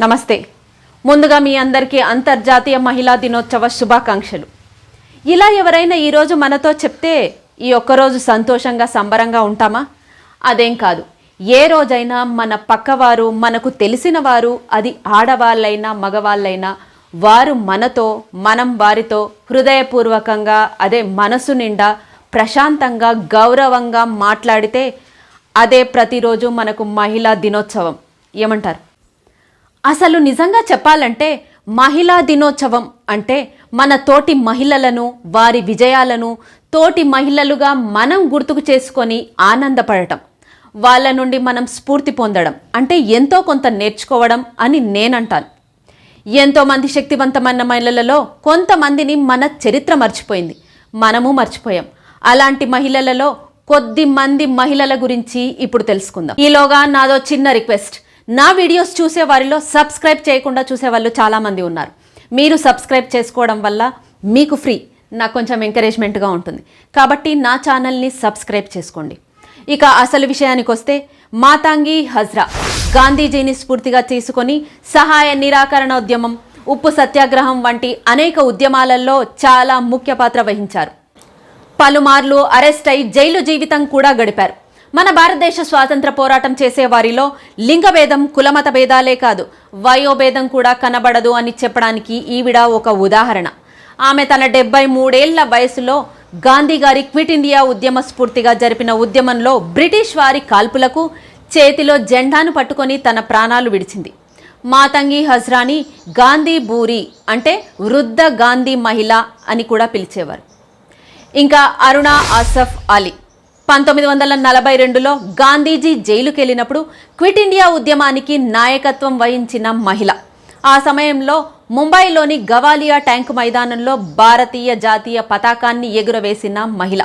నమస్తే. ముందుగా మీ అందరికీ అంతర్జాతీయ మహిళా దినోత్సవ శుభాకాంక్షలు. ఇలా ఎవరైనా ఈరోజు మనతో చెప్తే ఈ ఒక్కరోజు సంతోషంగా సంబరంగా ఉంటామా? అదేం కాదు. ఏ రోజైనా మన పక్కవారు మనకు తెలిసిన వారు అది ఆడవాళ్ళైనా మగవాళ్ళైనా వారు మనతో మనం వారితో హృదయపూర్వకంగా అదే మనసు నిండా ప్రశాంతంగా గౌరవంగా మాట్లాడితే అదే ప్రతిరోజు మనకు మహిళా దినోత్సవం. ఏమంటారు? అసలు నిజంగా చెప్పాలంటే మహిళా దినోత్సవం అంటే మన తోటి మహిళలను వారి విజయాలను తోటి మహిళలుగా మనం గుర్తుకు చేసుకొని ఆనందపడటం వాళ్ళ నుండి మనం స్ఫూర్తి పొందడం అంటే ఎంతో కొంత నేర్చుకోవడం అని నేనంటాను. ఎంతోమంది శక్తివంతమైన మహిళలలో కొంతమందిని మన చరిత్ర మర్చిపోయింది మనము మర్చిపోయాం. అలాంటి మహిళలలో కొద్ది మంది మహిళల గురించి ఇప్పుడు తెలుసుకుందాం. ఈలోగా నాదో చిన్న రిక్వెస్ట్. నా వీడియోస్ చూసే వారిలో సబ్స్క్రైబ్ చేయకుండా చూసే వాళ్ళు చాలామంది ఉన్నారు. మీరు సబ్స్క్రైబ్ చేసుకోవడం వల్ల మీకు ఫ్రీ నాకు కొంచెం ఎంకరేజ్మెంట్గా ఉంటుంది. కాబట్టి నా ఛానల్ని సబ్స్క్రైబ్ చేసుకోండి. ఇక అసలు విషయానికి వస్తే మాతాంగి హజ్రా గాంధీజీని స్ఫూర్తిగా తీసుకొని సహాయ నిరాకరణ ఉద్యమం ఉప్పు సత్యాగ్రహం వంటి అనేక ఉద్యమాలలో చాలా ముఖ్య పాత్ర వహించారు. పలుమార్లు అరెస్ట్ అయి జైలు జీవితం కూడా గడిపారు. మన భారతదేశ స్వాతంత్ర పోరాటం చేసే వారిలో లింగభేదం కులమత భేదాలే కాదు. వయోభేదం కూడా కనబడదు అని చెప్పడానికి ఈవిడ ఒక ఉదాహరణ. ఆమె తన డెబ్బై మూడేళ్ళ వయసులో గాంధీ గారి క్విట్ ఇండియా ఉద్యమ స్ఫూర్తిగా జరిపిన ఉద్యమంలో బ్రిటిష్ వారి కాల్పులకు చేతిలో జెండాను పట్టుకొని తన ప్రాణాలు విడిచింది. మాతంగి హజ్రాని గాంధీ బూరి అంటే వృద్ధ గాంధీ మహిళ అని కూడా పిలిచేవారు. ఇంకా అరుణ ఆసఫ్ అలీ. పంతొమ్మిది వందల నలభై రెండులో గాంధీజీ జైలుకెళ్ళినప్పుడు క్విట్ ఇండియా ఉద్యమానికి నాయకత్వం వహించిన మహిళ. ఆ సమయంలో ముంబైలోని గవాలియా ట్యాంక్ మైదానంలో భారతీయ జాతీయ పతాకాన్ని ఎగురవేసిన మహిళ.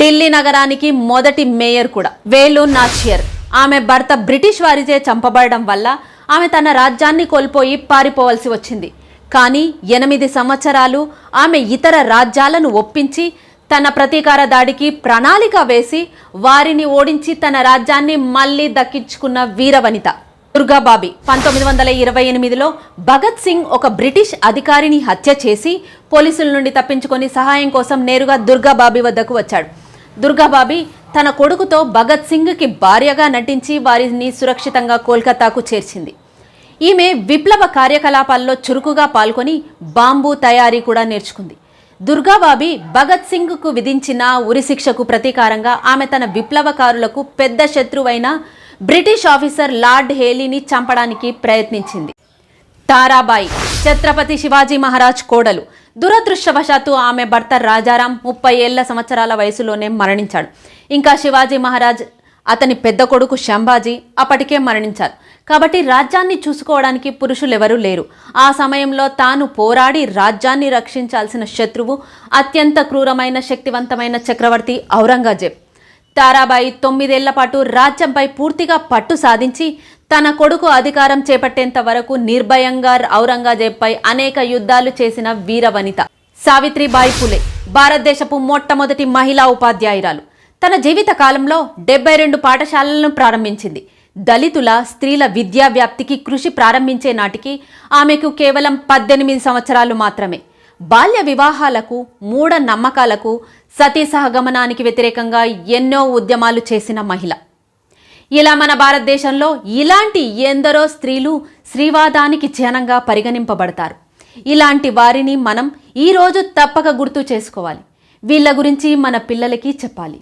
ఢిల్లీ నగరానికి మొదటి మేయర్ కూడా. వేలు నాచియర్. ఆమె భర్త బ్రిటిష్ వారిచే చంపబడడం వల్ల ఆమె తన రాజ్యాన్ని కోల్పోయి పారిపోవలసి వచ్చింది. కానీ ఎనిమిది సంవత్సరాలు ఆమె ఇతర రాజ్యాలను ఒప్పించి తన ప్రతీకార దాడికి ప్రణాళిక వేసి వారిని ఓడించి తన రాజ్యాన్ని మళ్ళీ దక్కించుకున్న వీరవనిత. దుర్గాబాబి పంతొమ్మిది వందల ఇరవై ఎనిమిదిలో భగత్ సింగ్ ఒక బ్రిటిష్ అధికారిని హత్య చేసి పోలీసుల నుండి తప్పించుకొని సహాయం కోసం నేరుగా దుర్గాబాబి వద్దకు వచ్చాడు. దుర్గాబాబి తన కొడుకుతో భగత్ సింగ్కి భార్యగా నటించి వారిని సురక్షితంగా కోల్కతాకు చేర్చింది. ఈమె విప్లవ కార్యకలాపాల్లో చురుకుగా పాల్గొని బాంబు తయారీ కూడా నేర్చుకుంది. దుర్గాబాబి భగత్ సింగ్కు విధించిన ఉరిశిక్షకు ప్రతీకారంగా ఆమె తన విప్లవకారులకు పెద్ద శత్రువైన బ్రిటిష్ ఆఫీసర్ లార్డ్ హేలీని చంపడానికి ప్రయత్నించింది. తారాబాయి ఛత్రపతి శివాజీ మహారాజ్ కోడలు. దురదృష్టవశాత్తు ఆమె భర్త రాజారాం ముప్పై ఏళ్ళ సంవత్సరాల వయసులోనే మరణించాడు. ఇంకా శివాజీ మహారాజ్ అతని పెద్ద కొడుకు శంభాజీ అప్పటికే మరణించారు. కాబట్టి రాజ్యాన్ని చూసుకోవడానికి పురుషులెవరూ లేరు. ఆ సమయంలో తాను పోరాడి రాజ్యాన్ని రక్షించాల్సిన శత్రువు అత్యంత క్రూరమైన శక్తివంతమైన చక్రవర్తి ఔరంగజేబ్. తారాబాయి తొమ్మిదేళ్ళ పాటు రాజ్యంపై పూర్తిగా పట్టు సాధించి తన కొడుకు అధికారం చేపట్టేంత వరకు నిర్భయంగా ఔరంగజేబ్పై అనేక యుద్ధాలు చేసిన వీరవనిత. సావిత్రిబాయి ఫులే భారతదేశపు మొట్టమొదటి మహిళా ఉపాధ్యాయురాలు. తన జీవిత కాలంలో డెబ్బై రెండు పాఠశాలలను ప్రారంభించింది. దళితుల స్త్రీల విద్యా వ్యాప్తికి కృషి ప్రారంభించే నాటికి ఆమెకు కేవలం పద్దెనిమిది సంవత్సరాలు మాత్రమే. బాల్య వివాహాలకు మూఢ నమ్మకాలకు సతీ సహగమనానికి వ్యతిరేకంగా ఎన్నో ఉద్యమాలు చేసిన మహిళ. ఇలా మన భారతదేశంలో ఇలాంటి ఎందరో స్త్రీలు స్త్రీవాదానికి చిహ్నంగా పరిగణింపబడతారు. ఇలాంటి వారిని మనం ఈరోజు తప్పక గుర్తు చేసుకోవాలి. వీళ్ళ గురించి మన పిల్లలకి చెప్పాలి.